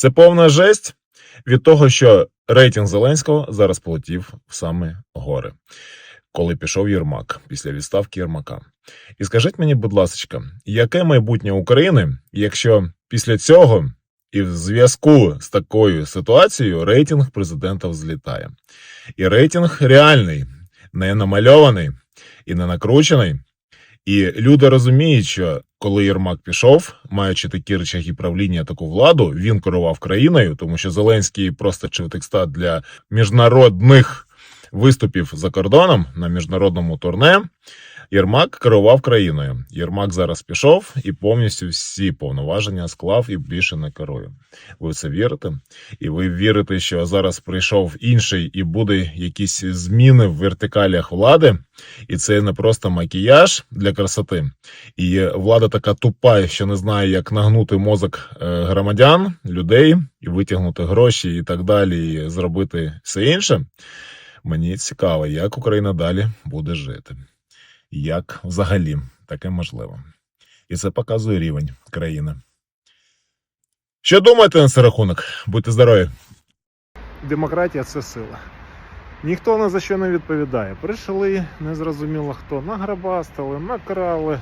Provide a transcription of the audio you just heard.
Це повна жесть від того, що рейтинг Зеленського зараз полетів в саме гори, коли пішов Єрмак після відставки Єрмака. І скажіть мені, будь ласка, яке майбутнє України, якщо після цього і в зв'язку з такою ситуацією рейтинг президента взлітає? І рейтинг реальний, не намальований і не накручений. І люди розуміють, що коли Єрмак пішов, маючи такі речаги правління, таку владу, він керував країною, тому що Зеленський просто чив текста для міжнародних виступів за кордоном на міжнародному турне. Єрмак керував країною. Єрмак зараз пішов і повністю всі повноваження склав і більше не керує. Ви в це вірите? І ви вірите, що зараз прийшов інший і буде якісь зміни в вертикалях влади, і це не просто макіяж для красоти. І влада така тупа, що не знає, як нагнути мозок е, громадян, людей, і витягнути гроші і так далі, і зробити все інше. Мені цікаво, як Україна далі буде жити. Як взагалі таке можливо. І це показує рівень країни. Що думаєте на цей рахунок? Будьте здорові! Демократія це сила. Ніхто ні за що не відповідає. Прийшли, незрозуміло хто, награбастили, накрали,